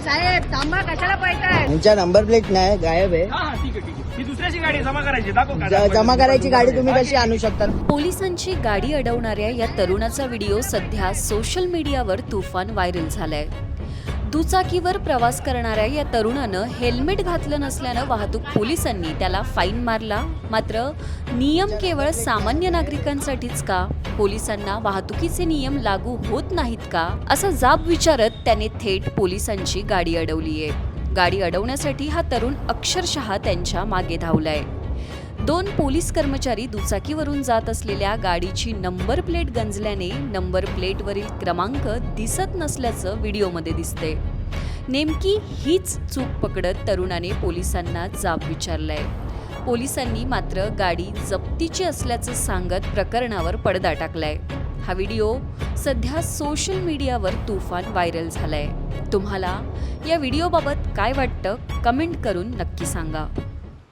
साहेब थांबा कशाला पळताय? यांच्या नंबर प्लेट नाही गायब आहे. हा हा ठीक आहे ठीक आहे. ही दुसऱ्याची गाडी आहे, जमा करायची दाखव का? ज- जमा करायची गाडी तुम्ही कशी आणू शकता? पोलिसांची गाडी अडवणाऱ्या या तरुणाचा व्हिडिओ सध्या सोशल मीडियावर तुफान व्हायरल झालाय. दुचाकीवर प्रवास करणाऱ्या या तरुणानं हेल्मेट घातलं नसल्यानं वाहतूक पोलिसांनी त्याला फाईन मारला. मात्र नियम केवळ सामान्य नागरिकांसाठीच का? पोलिसांना वाहतुकीचे नियम लागू होत नाहीत का? असा जाब विचारत त्याने थेट पोलिसांची गाडी अडवली आहे गाडी अडवण्यासाठी हा तरुण अक्षरशः त्यांच्या मागे धावलाय. दोन पोलीस कर्मचारी दुचाकीवरून जात असलेल्या गाडीची नंबर प्लेट गंजल्याने नंबर प्लेटवरील क्रमांक दिसत नसल्याचं व्हिडिओमध्ये दिसते नेमकी हीच चूक पकडत तरुणाने पोलिसांना जाब विचारलाय. पोलिसांनी मात्र गाडी जप्तीची असल्याचं सांगत प्रकरणावर पडदा टाकलाय. हा व्हिडिओ सध्या सोशल मीडियावर तुफान व्हायरल झालाय. तुम्हाला या व्हिडिओबाबत काय वाटतं? कमेंट करून नक्की सांगा.